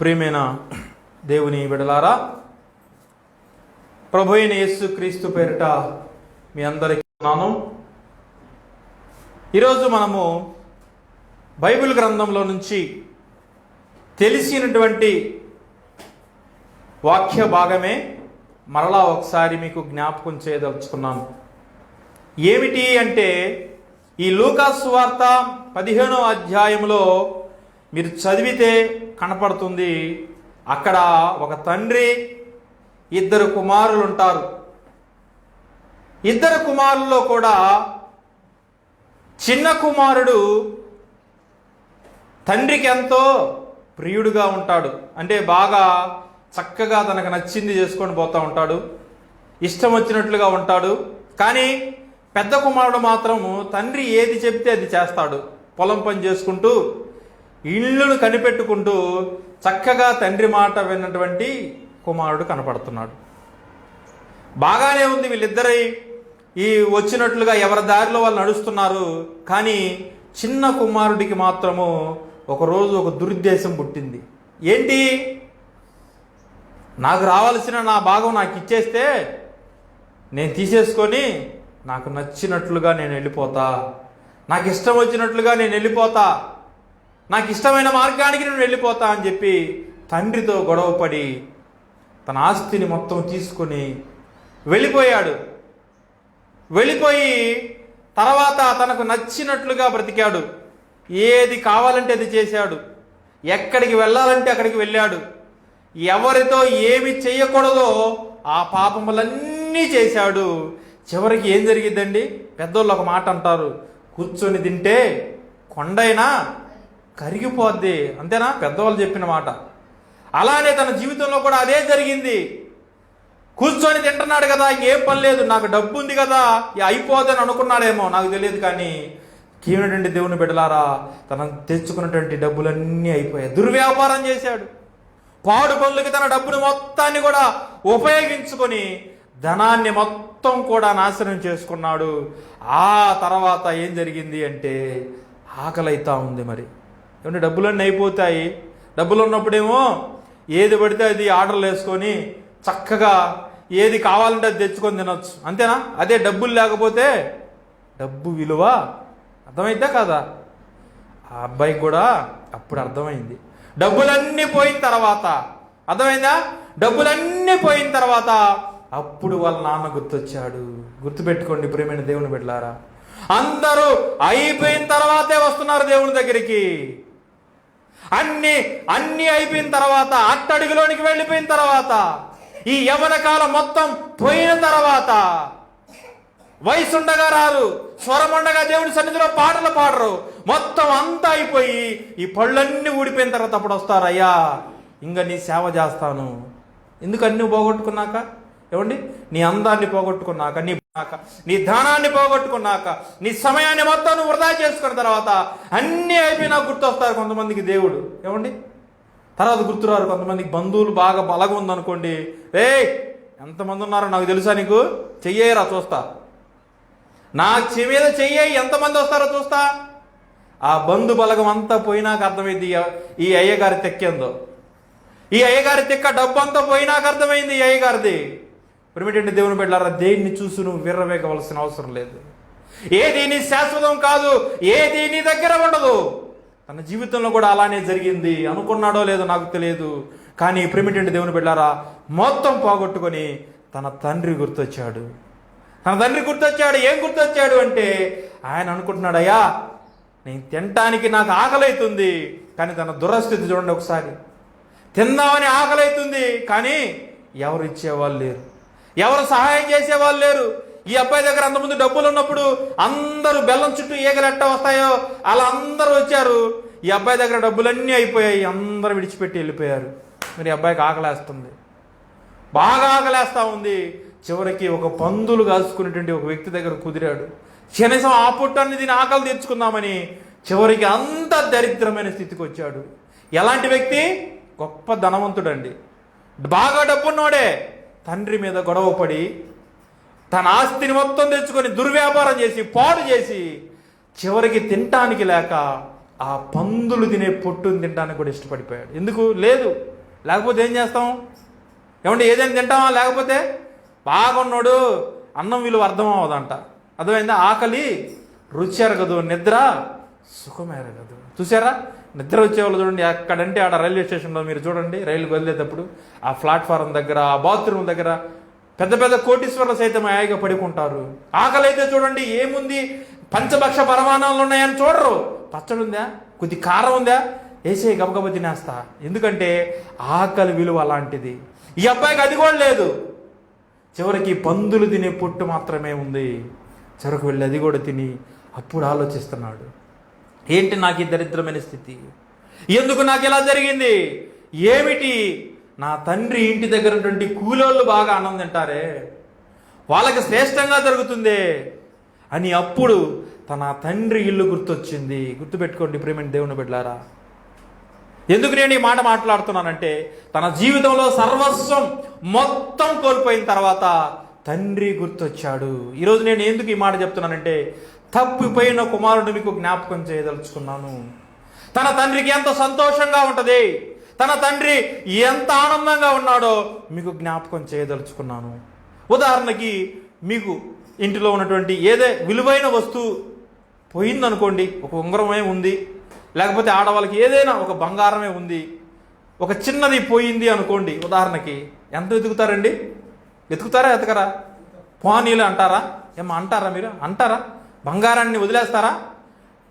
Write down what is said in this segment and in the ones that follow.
ప్రియమైన దేవుని విడలారా ప్రభు అయిన యేసు క్రీస్తు పేరిట మీ అందరికీ ఉన్నాను ఈరోజు మనము బైబిల్ గ్రంథంలో నుంచి తెలిసినటువంటి వాక్య భాగమే మరలా ఒకసారి మీకు జ్ఞాపకం చేయదలుచుకున్నాను. ఏమిటి అంటే ఈ లూకాసు వార్త పదిహేనో అధ్యాయంలో మీరు చదివితే కనపడుతుంది అక్కడ ఒక తండ్రి ఇద్దరు కుమారులు ఉంటారు. ఇద్దరు కుమారుల్లో కూడా చిన్న కుమారుడు తండ్రికి ఎంతో ప్రియుడుగా ఉంటాడు. అంటే బాగా చక్కగా తనకు నచ్చింది చేసుకొని పోతూ ఉంటాడు. ఇష్టం వచ్చినట్లుగా ఉంటాడు. కానీ పెద్ద కుమారుడు మాత్రము తండ్రి ఏది చెబితే అది చేస్తాడు. పొలం పని చేసుకుంటూ ఇళ్ళను కనిపెట్టుకుంటూ చక్కగా తండ్రి మాట విన్నటువంటి కుమారుడు కనపడుతున్నాడు. బాగానే ఉంది వీళ్ళిద్దరై. ఈ వచ్చినట్లుగా ఎవరి దారిలో వాళ్ళు నడుస్తున్నారు. కానీ చిన్న కుమారుడికి మాత్రము ఒకరోజు ఒక దురుద్దేశం పుట్టింది. ఏంటి? నాకు రావాల్సిన నా భాగం నాకు ఇచ్చేస్తే నేను తీసేసుకొని నాకు నచ్చినట్లుగా నేను వెళ్ళిపోతా. నాకు ఇష్టం వచ్చినట్లుగా నేను వెళ్ళిపోతా. నాకు ఇష్టమైన మార్గానికి నేను వెళ్ళిపోతా అని చెప్పి తండ్రితో గొడవపడి తన ఆస్తిని మొత్తం తీసుకొని వెళ్ళిపోయాడు. వెళ్ళిపోయి తర్వాత తనకు నచ్చినట్లుగా బ్రతికాడు. ఏది కావాలంటే అది చేశాడు. ఎక్కడికి వెళ్ళాలంటే అక్కడికి వెళ్ళాడు. ఎవరితో ఏమి చేయకూడదో ఆ పాపములన్నీ చేశాడు. చివరికి ఏం జరిగిద్దండి? పెద్దోళ్ళు ఒక మాట అంటారు. కూర్చొని తింటే కొండైనా కరిగిపోద్ది. అంతేనా? పెద్దవాళ్ళు చెప్పిన మాట. అలానే తన జీవితంలో కూడా అదే జరిగింది. కూర్చొని తింటున్నాడు కదా ఏం పని లేదు. నాకు డబ్బు ఉంది కదా ఇక అయిపోదని అనుకున్నాడేమో. నాకు తెలియదు కానీ కీనటువంటి దేవుని బిడ్డలారా తన తెచ్చుకున్నటువంటి డబ్బులన్నీ అయిపోయాయి. దుర్వ్యాపారం చేశాడు. పాడు పనులకి తన డబ్బును మొత్తాన్ని కూడా ఉపయోగించుకొని ధనాన్ని మొత్తం కూడా నాశనం చేసుకున్నాడు. ఆ తర్వాత ఏం జరిగింది అంటే ఆకలి అవుతా ఉంది మరి. ఏమంటే డబ్బులన్నీ అయిపోతాయి. డబ్బులు ఉన్నప్పుడేమో ఏది పడితే అది ఆర్డర్లు వేసుకొని చక్కగా ఏది కావాలంటే అది తెచ్చుకొని తినొచ్చు. అంతేనా? అదే డబ్బులు లేకపోతే డబ్బు విలువ అర్థమైతే కదా? ఆ అబ్బాయికి కూడా అప్పుడు అర్థమైంది. డబ్బులన్నీ పోయిన తర్వాత అర్థమైందా? డబ్బులన్నీ పోయిన తర్వాత అప్పుడు వాళ్ళ నాన్న గుర్తొచ్చాడు. గుర్తుపెట్టుకోండి ప్రేమైన దేవుని బిడ్డలారా. అందరూ అయిపోయిన తర్వాతే వస్తున్నారు దేవుని దగ్గరికి. అన్ని అన్ని అయిపోయిన తర్వాత అట్టడుగులోనికి వెళ్ళిపోయిన తర్వాత ఈ యవన కాలం మొత్తం పోయిన తర్వాత వయసుండగా రారు స్వరముండగా దేవుని సన్నిధిలో పాటలు పాడరు మొత్తం అంతా అయిపోయి ఈ పళ్ళన్నీ ఊడిపోయిన తర్వాత అప్పుడు వస్తారు అయ్యా ఇంకా నీ సేవ చేస్తాను. ఎందుకు అన్నీ పోగొట్టుకున్నాక? ఏమండి? నీ అందాన్ని పోగొట్టుకున్నాక నీ నీ ధనాన్ని పోగొట్టుకున్నాక నీ సమయాన్ని మొత్తం నువ్వు వృధా చేసుకున్న తర్వాత అన్నీ అయిపోయినా గుర్తొస్తారు కొంతమందికి దేవుడు. ఏమండి? తర్వాత గుర్తురారు కొంతమందికి బంధువులు బాగా బలగా ఉందనుకోండి. ఏ ఎంతమంది ఉన్నారో నాకు తెలుసా నీకు? చెయ్యేరా చూస్తా. నా చె మీద చెయ్యి ఎంతమంది వస్తారో చూస్తా. ఆ బంధు బలగం అంతా పోయినాక అర్థమైంది ఈ- ఈ అయ్యగారి తెక్కేందో. ఈ అయ్యగారి తెక్క డబ్బు అంతా పోయినాక అర్థమైంది ఈ అయ్యగారిది. ప్రిమిటెంట్ దేవుని బిడ్డారా దేన్ని చూసి నువ్వు విర్రవేగవలసిన అవసరం లేదు. ఏది నీ శాశ్వతం కాదు ఏది నీ దగ్గర ఉండదు. తన జీవితంలో కూడా అలానే జరిగింది. అనుకున్నాడో లేదో నాకు తెలియదు. కానీ ప్రిమిటెంట్ దేవుని బిడ్డారా మొత్తం పోగొట్టుకొని తన తండ్రి గుర్తొచ్చాడు. తన తండ్రి గుర్తొచ్చాడు. ఏం గుర్తొచ్చాడు అంటే ఆయన అనుకుంటున్నాడు అయ్యా నేను తినటానికి నాకు ఆకలైతుంది కానీ తన దురస్థితి చూడండి ఒకసారి. తిందామని ఆకలైతుంది కానీ ఎవరు ఇచ్చేవాళ్ళు లేరు. ఎవరు సహాయం చేసేవాళ్ళు లేరు. ఈ అబ్బాయి దగ్గర అంతకుముందు డబ్బులు ఉన్నప్పుడు అందరూ బెల్లం చుట్టూ ఈగలు ఎట్ట వస్తాయో అలా అందరూ వచ్చారు. ఈ అబ్బాయి దగ్గర డబ్బులన్నీ అయిపోయాయి. అందరూ విడిచిపెట్టి వెళ్ళిపోయారు. మరి అబ్బాయికి ఆకలేస్తుంది. బాగా ఆకలేస్తూ ఉంది. చివరికి ఒక పందులు కాల్చుకునేటువంటి ఒక వ్యక్తి దగ్గర కుదిరాడు. కనీసం ఆ పుట్టాన్ని దీని ఆకలి తీర్చుకుందామని చివరికి అంత దరిద్రమైన స్థితికి వచ్చాడు. ఎలాంటి వ్యక్తి? గొప్ప ధనవంతుడండి. బాగా డబ్బున్నోడే. తండ్రి మీద గొడవ పడి తన ఆస్తిని మొత్తం తెచ్చుకొని దుర్వ్యాపారం చేసి పాడు చేసి చివరికి తినటానికి లేక ఆ పందులు తినే పొట్టుని తినడానికి కూడా ఇష్టపడిపోయాడు. ఎందుకు? లేదు. లేకపోతే ఏం చేస్తాం? ఏమంటే ఏదైనా తింటామా? లేకపోతే బాగున్నాడు అన్నం విలువ అర్థం అవ్వదంట అర్థమైందా? ఆకలి రుచి ఎరగదు నిద్ర సుఖం ఎరగదు. చూసారా నిద్ర వచ్చేవాళ్ళు చూడండి ఎక్కడంటే ఆడ రైల్వే స్టేషన్లో మీరు చూడండి రైలు వదిలేటప్పుడు ఆ ప్లాట్ఫారం దగ్గర ఆ బాత్రూమ్ దగ్గర పెద్ద పెద్ద కోటీశ్వరులు సైతం హాయిగా పడుకుంటారు. ఆకలి అయితే చూడండి ఏముంది? పంచభక్ష పరమాణాలు ఉన్నాయని చూడరు. పచ్చడి ఉందా? కొద్ది కారం ఉందా? వేసే గబగబ తినేస్తా. ఎందుకంటే ఆకలి విలువ అలాంటిది. ఈ అబ్బాయికి అది కూడా లేదు. చివరికి పందులు తినే పొట్టు మాత్రమే ఉంది. చివరికి వెళ్ళి అది కూడా తిని అప్పుడు ఆలోచిస్తున్నాడు. ఏంటి నాకు ఈ దరిద్రమైన స్థితి? ఎందుకు నాకు ఇలా జరిగింది? ఏమిటి? నా తండ్రి ఇంటి దగ్గర ఉన్నటువంటి కూలోళ్ళు బాగా ఆనందం తింటారే? వాళ్ళకి శ్రేష్టంగా జరుగుతుందే? అని అప్పుడు తన తండ్రి ఇల్లు గుర్తొచ్చింది. గుర్తుపెట్టుకోండి ప్రేమని దేవుని బిడ్డారా ఎందుకు నేను ఈ మాట మాట్లాడుతున్నానంటే తన జీవితంలో సర్వస్వం మొత్తం కోల్పోయిన తర్వాత తండ్రి గుర్తొచ్చాడు. ఈరోజు నేను ఎందుకు ఈ మాట చెప్తున్నానంటే తప్పిపోయిన కుమారుడు మీకు జ్ఞాపకం చేయదలుచుకున్నాను. తన తండ్రికి ఎంత సంతోషంగా ఉంటుంది తన తండ్రి ఎంత ఆనందంగా ఉన్నాడో మీకు జ్ఞాపకం చేయదలుచుకున్నాను. ఉదాహరణకి మీకు ఇంటిలో ఉన్నటువంటి ఏదే విలువైన వస్తువు పోయిందనుకోండి ఒక ఉంగరమే ఉంది. లేకపోతే ఆడవాళ్ళకి ఏదైనా ఒక బంగారమే ఉంది. ఒక చిన్నది పోయింది అనుకోండి ఉదాహరణకి ఎంత వెతుకుతారండి? వెతుకుతారా ఎతకరా పోనీలు అంటారా? ఏమో అంటారా మీరు? అంటారా? బంగారాన్ని వదిలేస్తారా?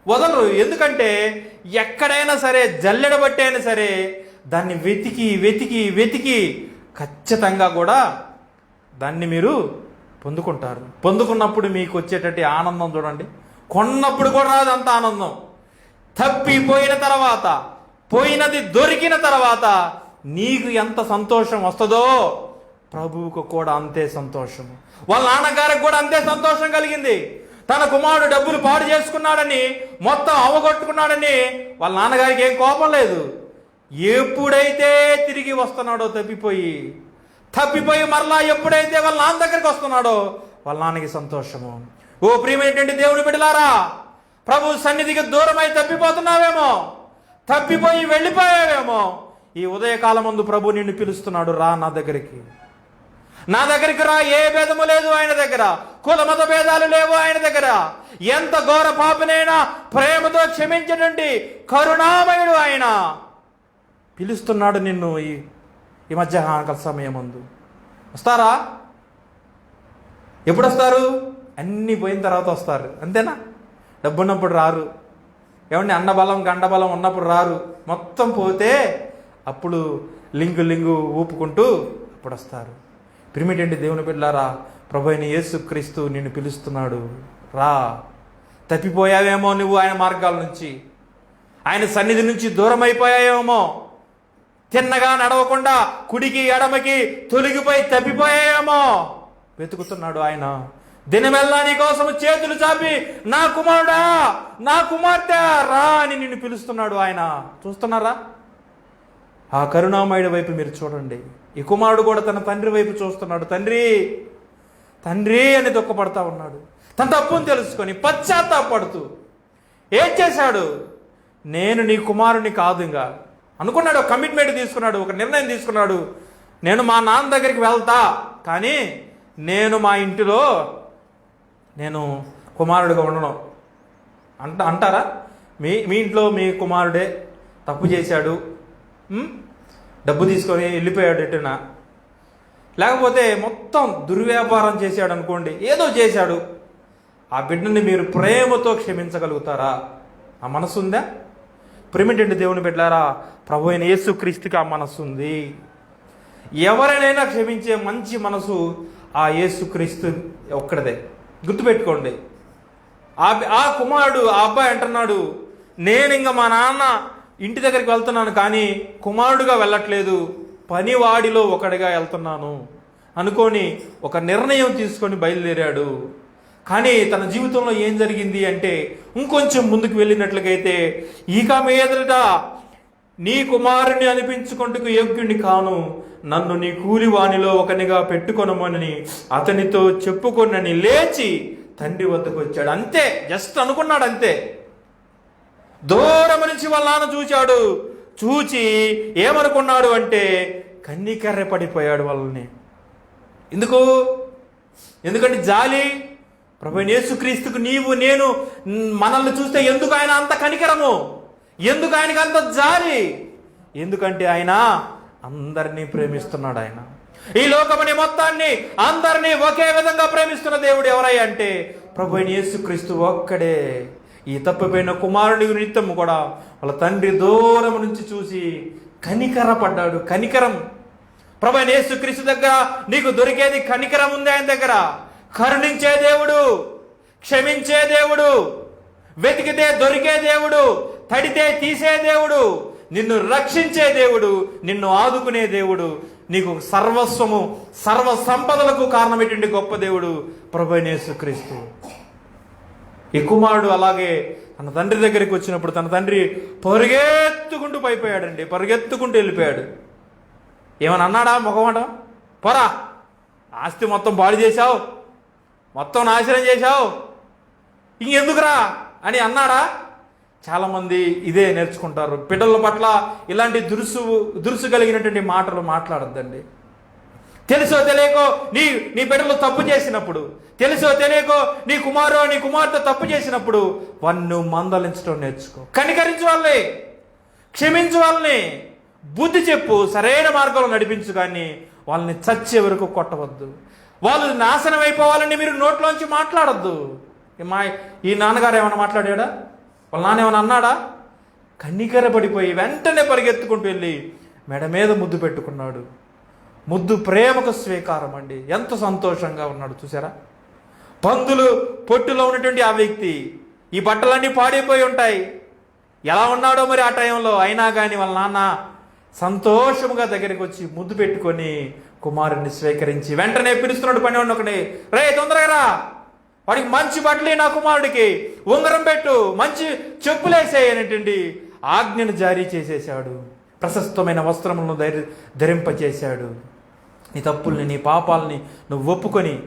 వదలరు. ఎందుకంటే ఎక్కడైనా సరే జల్లెడ బట్టి అయినా సరే దాన్ని వెతికి వెతికి వెతికి ఖచ్చితంగా కూడా దాన్ని మీరు పొందుకుంటారు. పొందుకున్నప్పుడు మీకు వచ్చేటట్టు ఆనందం చూడండి. కొన్నప్పుడు కూడా రాదు అంత ఆనందం. తప్పిపోయిన తర్వాత పోయినది దొరికిన తర్వాత నీకు ఎంత సంతోషం వస్తుందో ప్రభువుకు కూడా అంతే సంతోషం వాళ్ళ నాన్నగారికి కూడా అంతే సంతోషం కలిగింది. తన కుమారుడు డబ్బులు పాడు చేసుకున్నాడని మొత్తం అవగొట్టుకున్నాడని వాళ్ళ నాన్నగారికి ఏం కోపం లేదు. ఎప్పుడైతే తిరిగి వస్తున్నాడో తప్పిపోయి తప్పిపోయి మరలా ఎప్పుడైతే వాళ్ళ నాన్న దగ్గరికి వస్తున్నాడో వాళ్ళ నాన్నకి సంతోషము. ఓ ప్రియమైనటువంటి దేవుని బిడ్డలారా ప్రభు సన్నిధికి దూరమై తప్పిపోతున్నావేమో తప్పిపోయి వెళ్ళిపోయావేమో ఈ ఉదయకాలం ముందు ప్రభు నిన్ను పిలుస్తున్నాడు రా నా దగ్గరికి. నా దగ్గరికి రా ఏ భేదము లేదు ఆయన దగ్గర. కుల మత భేదాలు లేవు ఆయన దగ్గర. ఎంత ఘోర పాపనైనా ప్రేమతో క్షమించడండి కరుణామయుడు ఆయన. పిలుస్తున్నాడు నిన్ను ఈ ఈ మధ్యాహ్న సమయం ముందు. వస్తారా? ఎప్పుడు వస్తారు అన్నీ పోయిన తర్వాత వస్తారు. అంతేనా? డబ్బు ఉన్నప్పుడు రారు. ఏమండి అన్నబలం గండబలం ఉన్నప్పుడు రారు. మొత్తం పోతే అప్పుడు లింగు లింగు ఊపుకుంటూ అప్పుడు వస్తారు పిరిమిటండి దేవుని బిడ్డలారా ప్రభు అయిన యేసుక్రీస్తు నిన్ను పిలుస్తున్నాడు. రా. తప్పిపోయావేమో నువ్వు ఆయన మార్గాల నుంచి. ఆయన సన్నిధి నుంచి దూరం అయిపోయావేమో తిన్నగా నడవకుండా కుడికి ఎడమకి తొలగిపోయి తప్పిపోయాయేమో వెతుకుతున్నాడు ఆయన. దినమెల్లా నీ కోసం చేతులు చాపి నా కుమారుడా నా కుమార్తె రా అని నిన్ను పిలుస్తున్నాడు ఆయన. చూస్తున్నారా? ఆ కరుణామయుడి వైపు మీరు చూడండి. ఈ కుమారుడు కూడా తన తండ్రి వైపు చూస్తున్నాడు. తండ్రి తండ్రి అని దుఃఖపడతా ఉన్నాడు. తన తప్పును తెలుసుకొని పశ్చాత్తాపడుతూ ఏం చేశాడు? నేను నీ కుమారుని కాదు ఇంకా అనుకున్నాడు ఒక కమిట్మెంట్ తీసుకున్నాడు ఒక నిర్ణయం తీసుకున్నాడు. నేను మా నాన్న దగ్గరికి వెళ్తా కానీ నేను మా ఇంటిలో నేను కుమారుడిగా ఉండను. అంట అంటారా? మీ మీ ఇంట్లో మీ కుమారుడే తప్పు చేశాడు. డబ్బు తీసుకొని వెళ్ళిపోయాడు ఎటున. లేకపోతే మొత్తం దుర్వ్యాపారం చేశాడు అనుకోండి ఏదో చేశాడు. ఆ బిడ్డని మీరు ప్రేమతో క్షమించగలుగుతారా? ఆ మనసు ఉందా? ప్రేమిటండి దేవుని బిడ్డారా ప్రభు అయిన యేసుక్రీస్తుకి ఆ మనసు ఉంది. ఎవరినైనా క్షమించే మంచి మనసు ఆ యేసుక్రీస్తు ఒక్కడిదే. గుర్తుపెట్టుకోండి. ఆ ఆ కుమారుడు ఆ అబ్బాయి అంటున్నాడు నేను ఇంకా మా నాన్న ఇంటి దగ్గరికి వెళ్తున్నాను కానీ కుమారుడుగా వెళ్ళట్లేదు. పనివాడిలో ఒకడిగా వెళ్తున్నాను. అనుకొని ఒక నిర్ణయం తీసుకొని బయలుదేరాడు. కానీ తన జీవితంలో ఏం జరిగింది అంటే ఇంకొంచెం ముందుకు వెళ్ళినట్లుగైతే ఇక మీదట నీ కుమారుని అనిపించుకుంటూ యోగ్యుని కాను. నన్ను నీ కూలివాణిలో ఒకనిగా పెట్టుకొనమని అతనితో చెప్పుకొనని లేచి తండ్రి వద్దకు వచ్చాడు. అంతే జస్ట్ అనుకున్నాడు అంతే దూరం నుంచి వాళ్ళ నాన్న చూచాడు చూచి ఏమనుకున్నాడు అంటే కన్నీకర్ర పడిపోయాడు వాళ్ళని. ఎందుకు? ఎందుకంటే జాలి ప్రభు యేసుక్రీస్తుకు నీవు నేను మనల్ని చూస్తే ఎందుకు ఆయన అంత కనికరము? ఎందుకు ఆయనకు అంత జాలి? ఎందుకంటే ఆయన అందరినీ ప్రేమిస్తున్నాడు ఆయన. ఈ లోకమని మొత్తాన్ని అందరినీ ఒకే విధంగా ప్రేమిస్తున్న దేవుడు ఎవరై అంటే ప్రభు యేసుక్రీస్తు ఒక్కడే. ఈ తప్పిపోయిన కుమారుని నిమిత్తము కూడా వాళ్ళ తండ్రి దూరం నుంచి చూసి కనికర పడ్డాడు కనికరం. ప్రభు అయిన యేసుక్రీస్తు దగ్గర నీకు దొరికేది కనికరం ఉంది ఆయన దగ్గర. కరుణించే దేవుడు క్షమించే దేవుడు వెతికితే దొరికే దేవుడు తడితే తీసే దేవుడు నిన్ను రక్షించే దేవుడు నిన్ను ఆదుకునే దేవుడు నీకు సర్వస్వము సర్వ సంపదలకు కారణమైనటువంటి గొప్ప దేవుడు ప్రభు అయిన యేసుక్రీస్తు ఈ కుమారుడు అలాగే తన తండ్రి దగ్గరికి వచ్చినప్పుడు తన తండ్రి పరుగెత్తుకుంటూ పైపోయాడండి పరుగెత్తుకుంటూ వెళ్ళిపోయాడు. ఏమని అన్నాడా మొగమాట? పోరా ఆస్తి మొత్తం పాడు చేశావు మొత్తం నాశనం చేశావు ఇంకెందుకురా? అని అన్నాడా. చాలామంది ఇదే నేర్చుకుంటారు. పిల్లల పట్ల ఇలాంటి దురుసు దురుసు కలిగినటువంటి మాటలు మాట్లాడద్దండి. తెలుసో తెలియకో నీ నీ బిడ్డలు తప్పు చేసినప్పుడు తెలుసో తెలియకో నీ కుమారు నీ కుమార్తె తప్పు చేసినప్పుడు వన్ను మందలించడం నేర్చుకో. కనికరించు వాళ్ళని క్షమించు వాళ్ళని బుద్ధి చెప్పు సరైన మార్గంలో నడిపించు కానీ వాళ్ళని చచ్చే వరకు కొట్టవద్దు. వాళ్ళు నాశనం అయిపోవాలని మీరు నోట్లోంచి మాట్లాడద్దు. మా ఈ నాన్నగారు ఏమైనా మాట్లాడాడా? వాళ్ళ నాన్న ఏమైనా అన్నాడా? కన్నికర పడిపోయి వెంటనే పరిగెత్తుకుంటూ వెళ్ళి మెడ మీద ముద్దు పెట్టుకున్నాడు. ముద్దు ప్రేమకు స్వీకారం అండి ఎంత సంతోషంగా ఉన్నాడు చూసారా? పందులు పొట్టులో ఉన్నటువంటి ఆ వ్యక్తి ఈ బట్టలన్నీ పాడైపోయి ఉంటాయి. ఎలా ఉన్నాడో మరి ఆ టైంలో? అయినా కానీ వాళ్ళ నాన్న సంతోషముగా దగ్గరికి వచ్చి ముద్దు పెట్టుకొని కుమారుణ్ణి స్వీకరించి వెంటనే పిలుస్తున్నాడు పని ఒకటి రే తొందరగా రా. వాడికి మంచి బట్టలే నా కుమారుడికి. ఉంగరం పెట్టు. మంచి చెప్పులేసేయి అనేటువంటి ఆజ్ఞను జారీ చేసేశాడు. ప్రశస్తమైన వస్త్రములను ధరి ధరింపచేశాడు. నీ తప్పుల్ని నీ పాపాలని నువ్వు ఒప్పుకొని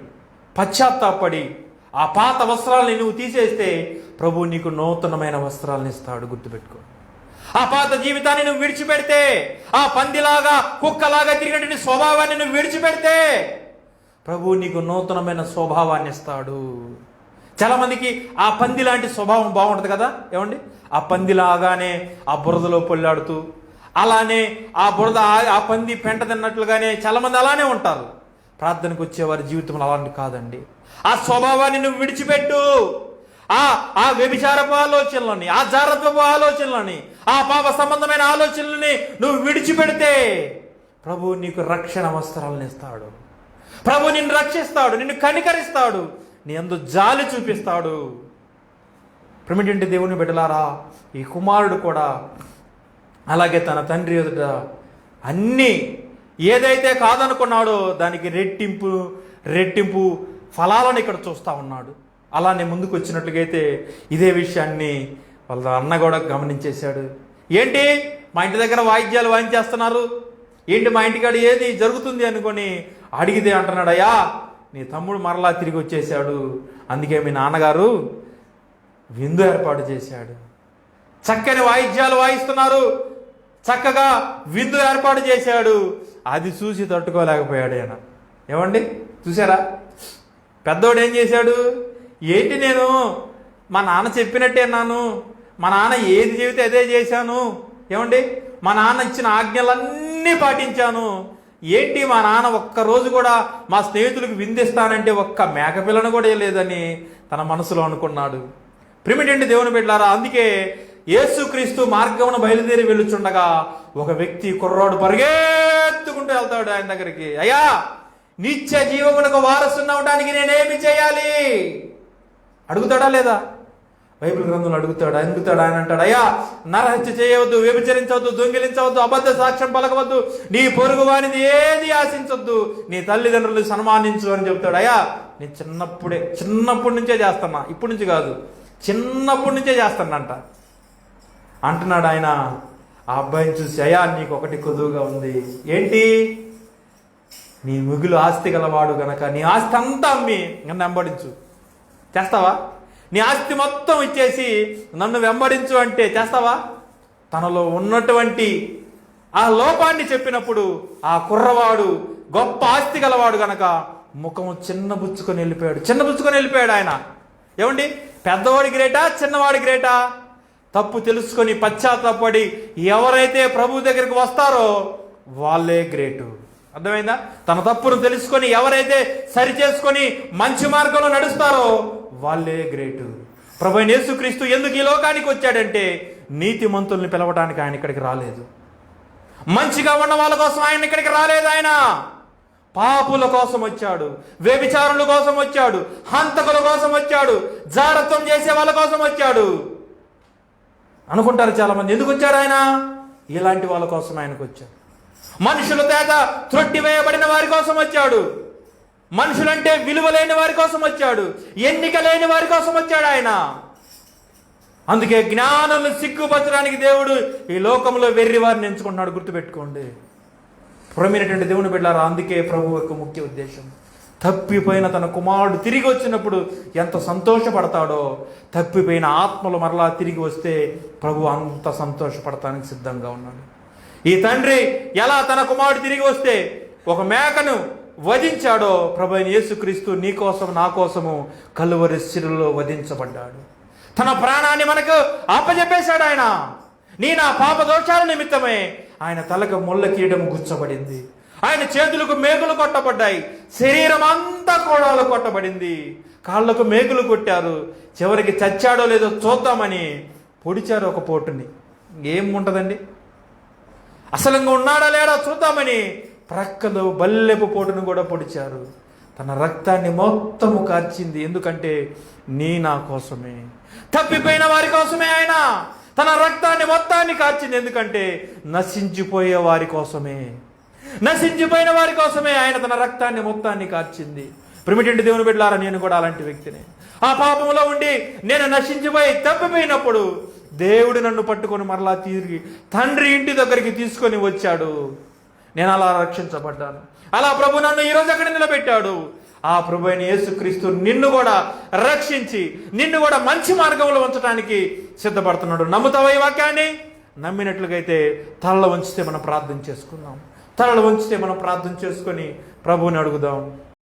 పశ్చాత్తాపడి ఆ పాత వస్త్రాలని నువ్వు తీసేస్తే ప్రభు నీకు నూతనమైన వస్త్రాలను ఇస్తాడు గుర్తుపెట్టుకో. ఆ పాత జీవితాన్ని నువ్వు విడిచిపెడితే ఆ పందిలాగా కుక్కలాగా తిరిగినటువంటి స్వభావాన్ని నువ్వు విడిచిపెడితే ప్రభు నీకు నూతనమైన స్వభావాన్ని ఇస్తాడు. చాలా మందికి ఆ పంది లాంటి స్వభావం బాగుంటుంది కదా? ఏమండి? ఆ పందిలాగానే ఆ బురదలో పొల్లాడుతూ అలానే ఆ బురద ఆ- పంది పెంట తిన్నట్లుగానే చాలామంది అలానే ఉంటారు. ప్రార్థనకు వచ్చేవారి జీవితంలో అలాంటి కాదండి. ఆ స్వభావాన్ని నువ్వు విడిచిపెట్టు. ఆ ఆ వ్యభిచారపు ఆలోచనలని ఆ జారత్వపు ఆలోచనలని ఆ పాప సంబంధమైన ఆలోచనలని నువ్వు విడిచిపెడితే ప్రభు నీకు రక్షణ వస్త్రాలను ఇస్తాడు. ప్రభు నిన్ను రక్షిస్తాడు నిన్ను కనికరిస్తాడు నీ అందు జాలి చూపిస్తాడు. ప్రమిటింటి దేవుని బిడ్డలారా ఈ కుమారుడు కూడా అలాగే తన తండ్రి ఎదుట అన్నీ ఏదైతే కాదనుకున్నాడో దానికి రెట్టింపు రెట్టింపు ఫలాలను ఇక్కడ చూస్తూ ఉన్నాడు. అలానే ముందుకు వచ్చినట్లుగైతే అయితే ఇదే విషయాన్ని వాళ్ళ అన్న కూడా గమనించేశాడు. ఏంటి? మా ఇంటి దగ్గర వాయిద్యాలు వాయించేస్తున్నారు. ఏంటి మా ఇంటికాడ ఏది జరుగుతుంది అనుకొని అడిగితే అంటున్నాడు అయ్యా నీ తమ్ముడు మరలా తిరిగి వచ్చేసాడు అందుకే మీ నాన్నగారు విందు ఏర్పాటు చేశాడు. చక్కని వాయిద్యాలు వాయిస్తున్నారు. చక్కగా విందు ఏర్పాటు చేశాడు. అది చూసి తట్టుకోలేకపోయాడు ఆయన ఏమండి? చూసారా పెద్దోడు ఏం చేశాడు? ఏంటి నేను? మా నాన్న చెప్పినట్టే నాను మా నాన్న ఏది చెబితే అదే చేశాను. ఏమండి? మా నాన్న ఇచ్చిన ఆజ్ఞలన్నీ పాటించాను. ఏంటి మా నాన్న ఒక్క రోజు కూడా మా స్నేహితులకు విందిస్తానంటే ఒక్క మేకపిల్లను కూడా లేదని తన మనసులో అనుకున్నాడు. ప్రిమిటెంట్ దేవుని బిడ్డారా అందుకే యేసుక్రీస్తు మార్గమును బయలుదేరి వెళ్ళుచుండగా ఒక వ్యక్తి కుర్రాడు పరిగెత్తుకుంటూ వెళ్తాడు ఆయన దగ్గరికి. అయ్యా నిత్య జీవమునకు వారసున్న అవడానికి నేనేమి చేయాలి? అడుగుతాడా లేదా? బైబిల్ గ్రంథంలో అడుగుతాడు అడుగుతాడు ఆయన అంటాడు అయ్యా నరహత్య చేయవద్దు వ్యభిచరించవద్దు దొంగిలించవద్దు అబద్ధ సాక్ష్యం పలకవద్దు నీ పొరుగు వారిని ఏది ఆశించొద్దు నీ తల్లిదండ్రులు సన్మానించు అని చెప్తాడు. అయ్యా నేను చిన్నప్పుడే చిన్నప్పటి నుంచే చేస్తున్నా ఇప్పటి నుంచి కాదు చిన్నప్పటి నుంచే చేస్తానంట. అంటున్నాడు ఆయన ఆ అబ్బాయిని చూసి అయా నీకు ఒకటి కొదువుగా ఉంది. ఏంటి? నీ మిగులు ఆస్తి గలవాడు గనక నీ ఆస్తి అంతా అమ్మి నన్ను వెంబడించు. చేస్తావా? నీ ఆస్తి మొత్తం ఇచ్చేసి నన్ను వెంబడించు అంటే చేస్తావా? తనలో ఉన్నటువంటి ఆ లోపాన్ని చెప్పినప్పుడు ఆ కుర్రవాడు గొప్ప ఆస్తి గలవాడు గనక ముఖం చిన్నబుచ్చుకొని వెళ్ళిపోయాడు. చిన్నబుచ్చుకొని వెళ్ళిపోయాడు ఆయన. ఏమండి? పెద్దవాడి గ్రేటా? చిన్నవాడి గ్రేటా? తప్పు తెలుసుకొని పశ్చాత్తాపడి ఎవరైతే ప్రభు దగ్గరికి వస్తారో వాళ్ళే గ్రేటు. అర్థమైందా? తన తప్పును తెలుసుకొని ఎవరైతే సరి చేసుకొని మంచి మార్గంలో నడుస్తారో వాళ్ళే గ్రేటు. ప్రభు యేసుక్రీస్తు ఎందుకు ఈ లోకానికి వచ్చాడంటే నీతిమంతుల్ని పిలవడానికి ఆయన ఇక్కడికి రాలేదు. మంచిగా ఉన్న వాళ్ళ కోసం ఆయన ఇక్కడికి రాలేదు ఆయన. పాపుల కోసం వచ్చాడు వ్యభిచారుల కోసం వచ్చాడు హంతకుల కోసం వచ్చాడు జారత్వం చేసే వాళ్ళ కోసం వచ్చాడు. అనుకుంటారు చాలామంది. ఎందుకు వచ్చారు ఆయన? ఇలాంటి వాళ్ళ కోసం ఆయనకు వచ్చాడు మనుషుల చేత త్రొట్టి వేయబడిన వారి కోసం వచ్చాడు. మనుషులంటే విలువ లేని వారి కోసం వచ్చాడు. ఎన్నిక లేని వారి కోసం వచ్చాడు ఆయన. అందుకే జ్ఞానులను సిగ్గుపరచడానికి దేవుడు ఈ లోకంలో వెర్రి వారిని ఎంచుకుంటున్నాడు. గుర్తుపెట్టుకోండి. ప్రమినటువంటి దేవుని బిడ్డారా అందుకే ప్రభు యొక్క ముఖ్య ఉద్దేశం. తప్పిపోయిన తన కుమారుడు తిరిగి వచ్చినప్పుడు ఎంత సంతోషపడతాడో తప్పిపోయిన ఆత్మలు మరలా తిరిగి వస్తే ప్రభు అంత సంతోషపడటానికి సిద్ధంగా ఉన్నాడు. ఈ తండ్రి ఎలా తన కుమారుడు తిరిగి వస్తే ఒక మేకను వధించాడో ప్రభు అయిన యేసుక్రీస్తు నీ కోసం నా కోసము కలువరి సిరులో వధించబడ్డాడు. తన ప్రాణాన్ని మనకు అప్పజెప్పేశాడు ఆయన. నీ నా పాప దోషాల నిమిత్తమే ఆయన తలకు ముళ్ళ కీడము గుచ్చబడింది. ఆయన చేతులకు మేకులు కొట్టబడ్డాయి. శరీరం అంతా కోడాలు కొట్టబడింది. కాళ్ళకు మేకులు కొట్టారు. చివరికి చచ్చాడో లేదో చూద్దామని పొడిచారు ఒక పోటుని. ఏం ఉంటుందండి అసలు ఉన్నాడా లేడా చూద్దామని ప్రక్కలో బల్లెపు పోటును కూడా పొడిచారు. తన రక్తాన్ని మొత్తము కార్చింది. ఎందుకంటే నీ నా కోసమే. తప్పిపోయిన వారి కోసమే ఆయన. తన రక్తాన్ని మొత్తాన్ని కార్చింది. ఎందుకంటే నశించిపోయే వారి కోసమే. నశించిపోయిన వారి కోసమే ఆయన తన రక్తాన్ని మొత్తాన్ని కార్చింది. ప్రిమిటెంట్ దేవుని బిడ్డారా నేను కూడా అలాంటి వ్యక్తిని. ఆ పాపంలో ఉండి నేను నశించిపోయి తప్పిపోయినప్పుడు దేవుడు నన్ను పట్టుకొని మరలా తిరిగి తండ్రి ఇంటి దగ్గరికి తీసుకొని వచ్చాడు. నేను అలా రక్షించబడ్డాను. అలా ప్రభు నన్ను ఈరోజు అక్కడ నిలబెట్టాడు. ఆ ప్రభు అయిన యేసుక్రీస్తు నిన్ను కూడా రక్షించి నిన్ను కూడా మంచి మార్గంలో ఉంచడానికి సిద్ధపడుతున్నాడు. నమ్ముతావా ఈ వాక్యాన్ని? నమ్మినట్లుగైతే తలలో ఉంచితే మనం ప్రార్థన చేసుకుందాం. తలలో వంచితే మనం ప్రార్థన చేసుకొని ప్రభువుని అడుగుదాం.